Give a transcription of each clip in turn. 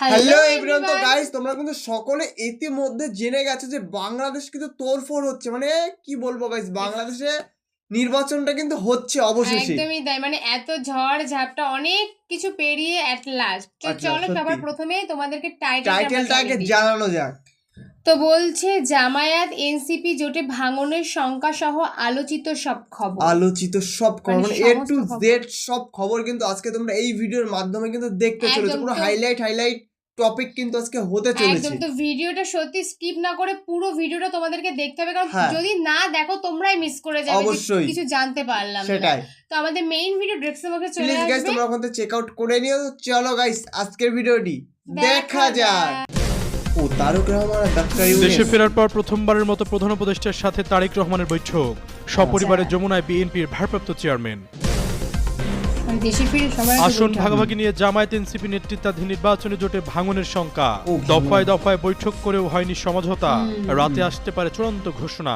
Hello everyone তো guys তোমরা কিন্তু সকলে ইতিমধ্যে জেনে গেছো যে বাংলাদেশ কিন্তু তোড়ফোড় হচ্ছে। মানে কি বলব গাইস বাংলাদেশে নির্বাচনটা কিন্তু হচ্ছে অবশেষে। একদমই তাই। মানে এত ঝড় ঝাপটা অনেক কিছু পেরিয়ে অ্যাট লাস্ট তো চলো। সবার প্রথমে তোমাদেরকে টাইটেলটা টাইটেলটা আগে জানানো যাক। তো বলছে জামায়াত এনসিপি জোটে ভাঙনের সংখ্যা সহ আলোচিত সব খবর। আলোচিত সব খবর। মানে এ টু জেড সব খবর কিন্তু আজকে তোমরা এই ভিডিওর মাধ্যমে কিন্তু দেখতে চলেছো। পুরো হাইলাইট হাইলাইট টপিক কিন্তু আজকে হতে চলেছে। একদম তো ভিডিওটা সত্যি স্কিপ না করে পুরো ভিডিওটা তোমাদেরকে দেখতে হবে কারণ হ্যাঁ। যদি না দেখো তোমরাই মিস করে যাবে অবশ্যই। কিছু জানতে পারলাম না। সেটাই। তো আমাদের মেইন ভিডিও ডেসক্রিপশন বক্সে চলে প্লিজ গাইস তোমরা ওখান চেক আউট করে নিও। চলো গাইস আজকের ভিডিওটি দেখা যাক। ও তারক রহমান আর ডাক্তার দেশে ফেরার পর প্রথমবারের মতো প্রধান উপদেষ্টার সাথে তারেক রহমানের বৈঠক। সপরিবারে যমুনায় বিএনপির ভারপ্রাপ্ত চেয়ারম্যান আসন ভাগাভাগি নিয়ে জামায়াত এনসিপি নেতৃত্বাধীন নির্বাচনী জোটে ভাঙনের শঙ্কা। দফায় দফায় বৈঠক করেও হয়নি সমঝোতা। রাতে আসতে পারে চূড়ান্ত ঘোষণা।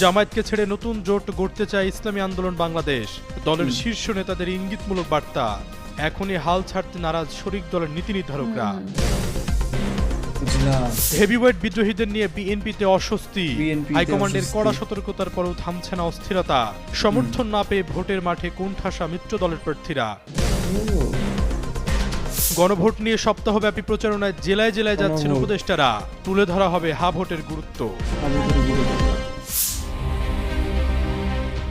জামায়াতকে ছেড়ে নতুন জোট গড়তে চায় ইসলামী আন্দোলন বাংলাদেশ। দলের শীর্ষ নেতাদের ইঙ্গিতমূলক বার্তা। এখনই হাল ছাড়তে নারাজ শরিক দলের নীতি নির্ধারকরা। হেভিওয়েট বিদ্রোহীদের নিয়ে বিএনপিতে অস্বস্তি। হাইকমান্ডের কড়া সতর্কতার পরও থামছে না অস্থিরতা। সমর্থন না পেয়ে ভোটের মাঠে কোণঠাসা মিত্র দলের প্রার্থীরা। গণভোট নিয়ে সপ্তাহব্যাপী প্রচারণায় জেলায় জেলায় যাচ্ছেন। উপদেষ্টারা। তুলে ধরা হবে হা ভোটের গুরুত্ব।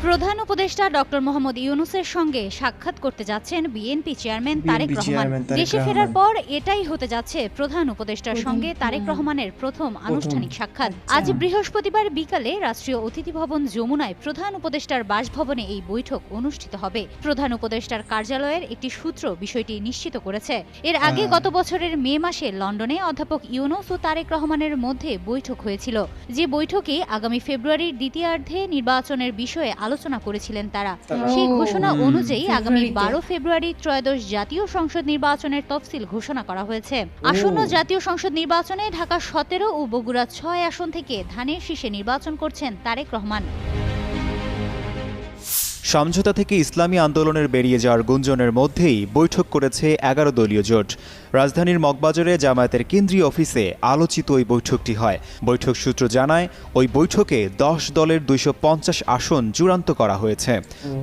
প্রধান উপদেষ্টা ডক্টর মোহাম্মদ ইউনুসের সঙ্গে সাক্ষাৎ করতে যাচ্ছেন বিএনপি চেয়ারম্যান তারেক রহমান। দেশে ফেরার পর এটাই হতে যাচ্ছে প্রধান উপদেষ্টার সঙ্গে তারেক রহমানের প্রথম আনুষ্ঠানিক সাক্ষাৎ। আজ বৃহস্পতিবার বিকালে রাষ্ট্রীয় অতিথি ভবন যমুনায় প্রধান উপদেষ্টার বাসভবনে এই বৈঠক অনুষ্ঠিত হবে। প্রধান উপদেষ্টার কার্যালয়ের একটি সূত্র বিষয়টি নিশ্চিত করেছে। এর আগে হ্যাঁ। গত বছরের মে মাসে লন্ডনে অধ্যাপক ইউনুস ও তারেক রহমানের মধ্যে বৈঠক হয়েছিল। যে বৈঠকে আগামী ফেব্রুয়ারির দ্বিতীয়ার্ধে নির্বাচনের বিষয়ে আলোচনা করেছিলেন তারা। তারা- সেই ঘোষণা অনুযায়ী আগামী বারো ফেব্রুয়ারি ত্রয়োদশ জাতীয় সংসদ নির্বাচনের তফসিল ঘোষণা করা হয়েছে। আসন্ন জাতীয় সংসদ নির্বাচনে ঢাকা সতেরো ও বগুড়া ছয় আসন থেকে ধানের শীষে নির্বাচন করছেন তারেক রহমান। সমঝোতা থেকে ইসলামী আন্দোলনের বেরিয়ে যাওয়ার গুঞ্জনের মধ্যেই বৈঠক করেছে এগারো দলীয় জোট। রাজধানীর মগবাজারে জামায়াতের কেন্দ্রীয় অফিসে আলোচিত ওই বৈঠকটি হয়। বৈঠক সূত্র জানায় ওই বৈঠকে দশ দলের দুইশো পঞ্চাশ আসন চূড়ান্ত করা হয়েছে।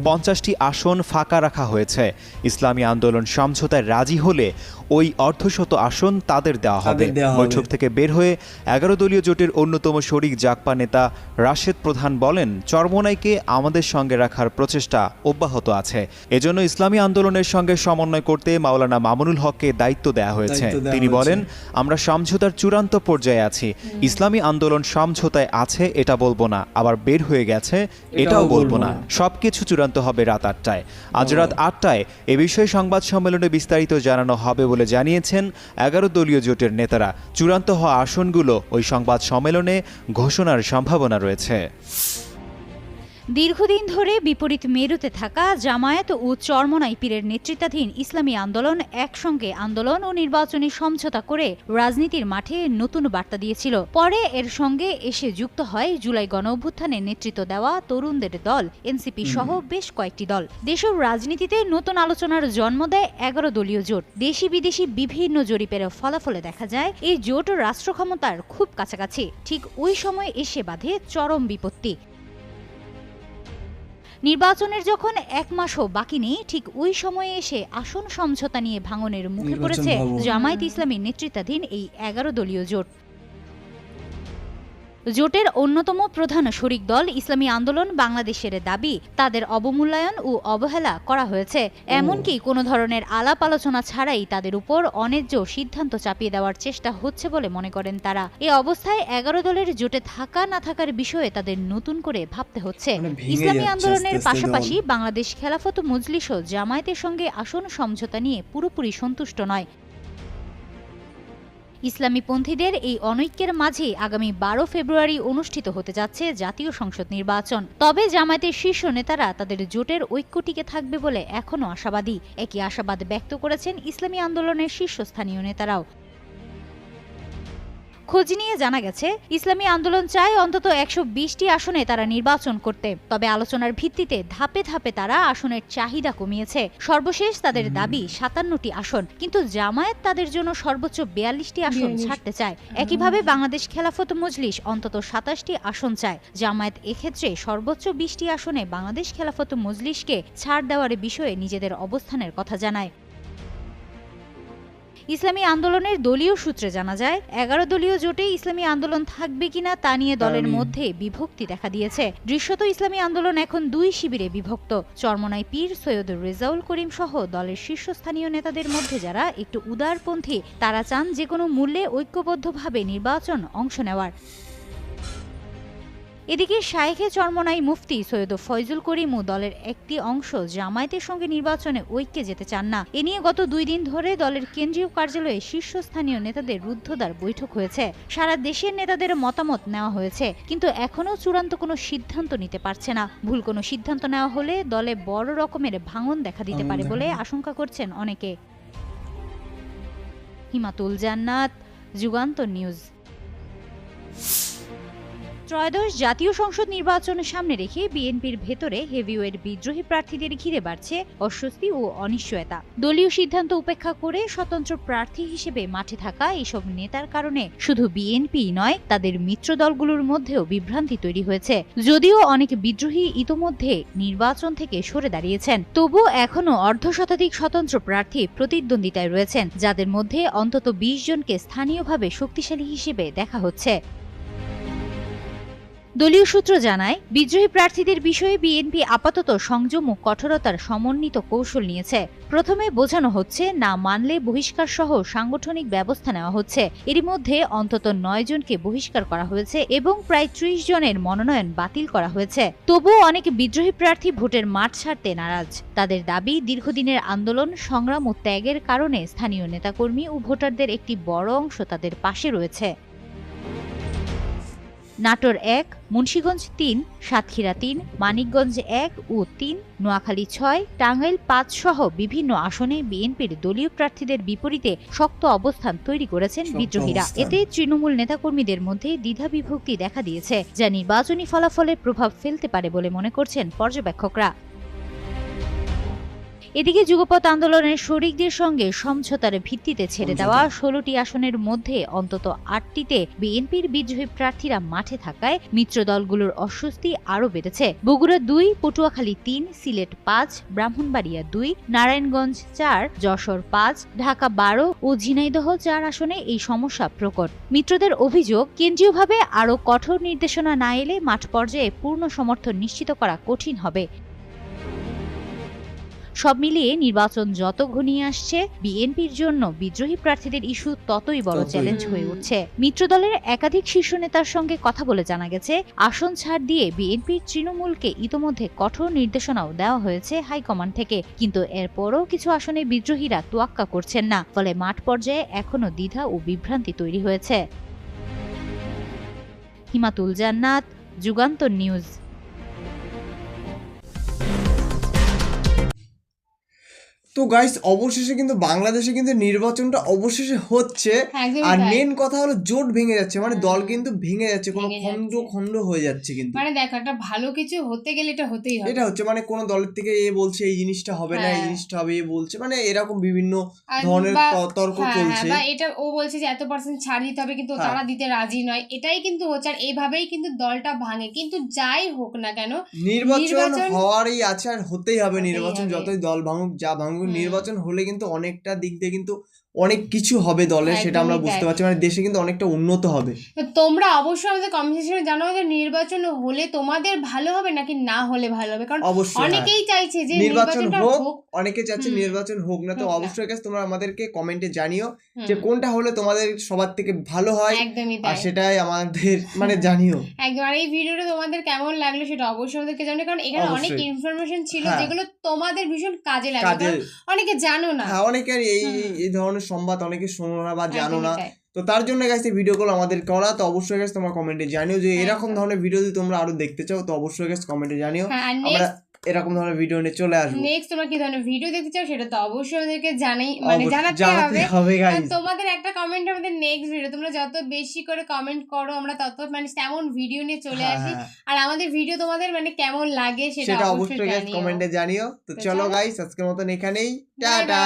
পঞ্চাশটি আসন ফাঁকা রাখা হয়েছে। ইসলামী আন্দোলন সমঝোতায় রাজি হলে ওই অর্ধশত আসন তাদের দেওয়া হবে। তাদের দেওয়া হবে। বৈঠক থেকে বের হয়ে এগারো দলীয় জোটের অন্যতম শরিক জাকপা নেতা রাশেদ প্রধান বলেন চরমোনাইকে আমাদের সঙ্গে রাখার প্রচেষ্টা অব্যাহত আছে। এজন্য ইসলামী আন্দোলনের সঙ্গে সমন্বয় করতে মাওলানা মামুনুল হককে দায়িত্ব দেওয়া হয়েছে। তিনি বলেন আমরা সমঝোতার চূড়ান্ত পর্যায়ে আছি। ইসলামী আন্দোলন সমঝোতায় আছে এটা বলব না। আবার বের হয়ে গেছে এটাও বলব না। সবকিছু চূড়ান্ত হবে রাত আটটায়। আজ রাত আটটায় এ বিষয়ে সংবাদ সম্মেলনে বিস্তারিত জানানো হবে বলে জানিয়েছেন এগারো দলীয় জোটের নেতারা। চূড়ান্ত হওয়া আসনগুলো ওই সংবাদ সম্মেলনে ঘোষণার সম্ভাবনা রয়েছে। দীর্ঘদিন ধরে বিপরীত মেরুতে থাকা জামায়াত ও চরমনাই পীরের নেতৃত্বাধীন ইসলামী আন্দোলন একসঙ্গে আন্দোলন ও নির্বাচনী সমঝোতা করে রাজনীতির মাঠে নতুন বার্তা দিয়েছিল। পরে এর সঙ্গে এসে যুক্ত হয় জুলাই গণ অভ্যুত্থানে নেতৃত্ব দেওয়া তরুণদের দল এনসিপি সহ বেশ কয়েকটি দল। দেশের রাজনীতিতে নতুন আলোচনার জন্ম দেয় এগারো দলীয় জোট। দেশি বিদেশি বিভিন্ন জরিপের ফলাফলে দেখা যায় এই জোট রাষ্ট্র ক্ষমতার খুব কাছাকাছি। ঠিক ওই সময় এসে বাঁধে চরম বিপত্তি। নির্বাচনের যখন এক মাসও বাকি নেই ঠিক ওই সময়ে এসে আসন সমঝোতা নিয়ে ভাঙনের মুখে পড়েছে। জামায়াত ইসলামীর নেতৃত্বাধীন এই এগারো দলীয় জোট জোটের অন্যতম প্রধান শরিক দল ইসলামী আন্দোলন বাংলাদেশের দাবি। তাদের অবমূল্যায়ন ও অবহেলা করা হয়েছে। এমনকি কোনো ধরনের আলাপ আলোচনা ছাড়াই তাদের উপর অন্যায্য সিদ্ধান্ত চাপিয়ে দেওয়ার চেষ্টা হচ্ছে বলে মনে করেন তারা। এ অবস্থায় এগারো দলের জোটে থাকা না থাকার বিষয়ে তাদের নতুন করে ভাবতে হচ্ছে। মানে ইসলামী আন্দোলনের পাশাপাশি বাংলাদেশ খেলাফত মজলিসও জামায়াতের সঙ্গে আসন সমঝোতা নিয়ে পুরোপুরি সন্তুষ্ট নয়। ইসলামীপন্থীদের এই অনৈক্যের মাঝে আগামী বারো ফেব্রুয়ারি অনুষ্ঠিত হতে যাচ্ছে জাতীয় সংসদ নির্বাচন। তবে জামায়াতের শীর্ষ নেতারা তাদের জোটের ঐক্য টিকে থাকবে বলে এখনও আশাবাদী। একই আশাবাদ ব্যক্ত করেছেন ইসলামী আন্দোলনের শীর্ষস্থানীয় নেতারাও। খোঁজ নিয়ে জানা গেছে ইসলামী আন্দোলন চায় অন্তত একশো বিশটি আসনে তারা নির্বাচন করতে। তবে আলোচনার ভিত্তিতে ধাপে ধাপে তারা আসনের চাহিদা কমিয়েছে। সর্বশেষ তাদের দাবি সাতান্নটি আসন। কিন্তু জামায়াত তাদের জন্য সর্বোচ্চ বিয়াল্লিশটি আসন ছাড়তে চায়। একইভাবে বাংলাদেশ খেলাফত মজলিস অন্তত সাতাশটি আসন চায়। জামায়াত এক্ষেত্রে সর্বোচ্চ বিশটি আসনে বাংলাদেশ খেলাফত মজলিসকে ছাড় দেওয়ার বিষয়ে নিজেদের অবস্থানের কথা জানায়। ইসলামী আন্দোলনের দলীয় সূত্রে জানা যায় এগারো দলীয় জোটে ইসলামী আন্দোলন থাকবে কিনা তা নিয়ে দলের মধ্যে বিভক্তি দেখা দিয়েছে। দৃশ্যত ইসলামী আন্দোলন এখন দুই শিবিরে বিভক্ত। চরমনাই পীর সৈয়দ রেজাউল করিম সহ দলের শীর্ষস্থানীয় নেতাদের মধ্যে যারা একটু উদারপন্থী তারা চান যে কোনো মূল্যে ঐক্যবদ্ধভাবে নির্বাচন অংশ নেওয়ার। এদিকে শায়েখে চরমনাই মুফতি সৈয়দ ফয়জুল করিম ও দলের একটি অংশ জামায়াতের সঙ্গে নির্বাচনে ঐক্যে যেতে চান না। এ নিয়ে গত দুই দিন ধরে দলের কেন্দ্রীয় কার্যালয়ে শীর্ষস্থানীয় নেতাদের রুদ্ধদ্বার বৈঠক হয়েছে। সারা দেশের নেতাদের মতামত নেওয়া হয়েছে কিন্তু এখনও চূড়ান্ত কোনো সিদ্ধান্ত নিতে পারছে না। ভুল কোনো সিদ্ধান্ত নেওয়া হলে দলে বড় রকমের ভাঙন দেখা দিতে পারে বলে আশঙ্কা করছেন অনেকে। হিমাতুল জান্নাত যুগান্তর নিউজ। ত্রয়োদশ জাতীয় সংসদ নির্বাচন সামনে রেখে বিএনপির ভেতরে হেভিওয়েট বিদ্রোহী প্রার্থীদের ঘিরে বাড়ছে অস্বস্তি ও অনিশ্চয়তা। দলীয় সিদ্ধান্ত উপেক্ষা করে স্বতন্ত্র প্রার্থী হিসেবে মাঠে থাকা এসব নেতার কারণে শুধু বিএনপি নয়, তাদের মিত্র দলগুলোর মধ্যেও বিভ্রান্তি তৈরি হয়েছে। যদিও অনেক বিদ্রোহী ইতোমধ্যে নির্বাচন থেকে সরে দাঁড়িয়েছেন তবু এখনও অর্ধ শতাধিক স্বতন্ত্র প্রার্থী প্রতিদ্বন্দ্বিতায় রয়েছেন, যাদের মধ্যে অন্তত বিশ জনকে স্থানীয়ভাবে শক্তিশালী হিসেবে দেখা হচ্ছে। দলীয় সূত্র জানায়, বিদ্রোহী প্রার্থীদের বিষয়ে বিএনপি আপাতত সংযম ও কঠোরতার সমন্বিত কৌশল নিয়েছে। প্রথমে বোঝানো হচ্ছে, না মানলে বহিষ্কার সহ সাংগঠনিক ব্যবস্থা নেওয়া হচ্ছে। এরই মধ্যে অন্তত নয় জনকে বহিষ্কার করা হয়েছে এবং প্রায় ত্রিশ জনের মনোনয়ন বাতিল করা হয়েছে। তবুও অনেক বিদ্রোহী প্রার্থী ভোটের মাঠ ছাড়তে নারাজ। তাদের দাবি, দীর্ঘদিনের আন্দোলন, সংগ্রাম ও ত্যাগের কারণে স্থানীয় নেতাকর্মী ও ভোটারদের একটি বড় অংশ তাদের পাশে রয়েছে। নাটোর এক মুন্সীগঞ্জ তিন সাতক্ষীরা তিন মানিকগঞ্জ এক ও তিন নোয়াখালী ছয় টাঙ্গাইল পাঁচ সহ বিভিন্ন আসনে বিএনপির দলীয় প্রার্থীদের বিপরীতে শক্ত অবস্থান তৈরি করেছেন বিদ্রোহীরা। এতে তৃণমূল নেতাকর্মীদের মধ্যে দ্বিধা বিভক্তি দেখা দিয়েছে। যা নির্বাচনী ফলাফলের প্রভাব ফেলতে পারে বলে মনে করছেন পর্যবেক্ষকরা। এদিকে যুগপৎ আন্দোলনের শরিকদের সঙ্গে সমঝোতার ভিত্তিতে ছেড়ে দেওয়া ষোলোটি আসনের মধ্যে অন্তত আটটিতে বিএনপির বিদ্রোহী প্রার্থীরা মাঠে থাকায় মিত্র দলগুলোর অস্বস্তি আরও বেড়েছে। বগুড়া দুই পটুয়াখালী তিন সিলেট পাঁচ ব্রাহ্মণবাড়িয়া দুই নারায়ণগঞ্জ চার যশোর পাঁচ ঢাকা বারো ও ঝিনাইদহ চার আসনে এই সমস্যা প্রকট। মিত্রদের অভিযোগ কেন্দ্রীয়ভাবে আরও কঠোর নির্দেশনা না এলে মাঠ পর্যায়ে পূর্ণ সমর্থন নিশ্চিত করা কঠিন হবে। সব মিলিয়ে নির্বাচন যত ঘনিয়ে আসছে বিএনপির জন্য বিদ্রোহী প্রার্থীদের ইস্যু ততই বড় চ্যালেঞ্জ হয়ে উঠছে। মিত্রদলের একাধিক শীর্ষ নেতার সঙ্গে কথা বলে জানা গেছে আসন ছাড় দিয়ে বিএনপির তৃণমূলকে ইতোমধ্যে কঠোর নির্দেশনাও দেওয়া হয়েছে হাইকমান্ড থেকে। কিন্তু এরপরও কিছু আসনে বিদ্রোহীরা তোয়াক্কা করছেন না ফলে মাঠ পর্যায়ে এখনও দ্বিধা ও বিভ্রান্তি তৈরি হয়েছে। হিমাতুল জান্নাত যুগান্তর নিউজ। তো গাইস অবশেষে কিন্তু বাংলাদেশে কিন্তু নির্বাচনটা অবশেষে হচ্ছে। আর মেন কথা হলো জোট ভেঙে যাচ্ছে মানে দল কিন্তু ভেঙে যাচ্ছে কোনো যাচ্ছে। খণ্ড হয়ে যাচ্ছে কিন্তু। মানে দেখো একটা ভালো কিছু হতে গেলে এটা হতেই হবে। এটা হচ্ছে মানে কোন দলের থেকে এ বলছে এই জিনিসটা হবে না এই হ্যাঁ। জিনিসটা হবে এ বলছে মানে এরকম বিভিন্ন ধরনের তর্ক হ্যাঁ, চলছে। হ্যাঁ, বা এটা ও বলছে যে এত পার্সেন্ট ছাড় দিতে হবে কিন্তু হ্যাঁ। তারা দিতে রাজি নয়। এটাই কিন্তু হচ্ছে আর এইভাবেই কিন্তু দলটা ভাঙে। কিন্তু যাই হোক না কেন নির্বাচন- হওয়ারই আছে আর হতেই হবে নির্বাচন যতই দল ভাঙুক যা ভাঙুক হুম। নির্বাচন হলে কিন্তু অনেকটা দিক দিয়ে কিন্তু অনেক কিছু হবে দলের সেটা আমরা বুঝতে পারছি। মানে দেশে কিন্তু অনেকটা উন্নত হবে। তোমরা অবশ্যই আমাদের কমেন্ট সেকশনে জানাও যে নির্বাচন হলে তোমাদের ভালো হবে নাকি না হলে ভালো হবে? কারণ হ্যাঁ। অনেকেই চাইছে যে নির্বাচন হোক অনেকে হুম। নির্বাচন হোক না তো অবশ্যই guys তোমরা আমাদেরকে কমেন্টে জানিও যে কোনটা হলে তোমাদের সবার থেকে ভালো হয় আর সেটাই আমাদের মানে জানিও। একদম আর এই ভিডিওটা তোমাদের কেমন লাগল সেটা অবশ্যই আমাদেরকে জানাও কারণ এখানে অনেক ইনফরমেশন ছিল হ্যাঁ। যেগুলো তোমাদের ভীষণ কাজে লাগবে অনেকে জানো না। হ্যাঁ অনেকে এই এই ধরনের সংবাদ অনেকে শোনো না বা জানো না। তো তার জন্য গেছে ভিডিওগুলো আমাদের করা। তো অবশ্যই গেছে তোমরা কমেন্টে জানিও যে এরকম ধরনের ভিডিও যদি তোমরা আরও দেখতে চাও তো অবশ্যই গেছে কমেন্টে জানিও। হ্যাঁ আমরা এরকম ধরনের ভিডিও নিয়ে চলে আসব। নেক্সট তোমরা কি ধরনের ভিডিও দেখতে চাও সেটা তো অবশ্যই আমাদেরকে জানাই মানে জানাতে হবে। তোমাদের একটা কমেন্ট আমাদের নেক্সট ভিডিও তোমরা যত বেশি করে কমেন্ট করো আমরা তত মানে তেমন ভিডিও নিয়ে চলে আসি। আর আমাদের ভিডিও তোমাদের মানে কেমন লাগে সেটা অবশ্যই কমেন্টে জানিও। তো চলো। গাইস আজকের মতন এখানেই. টাটা।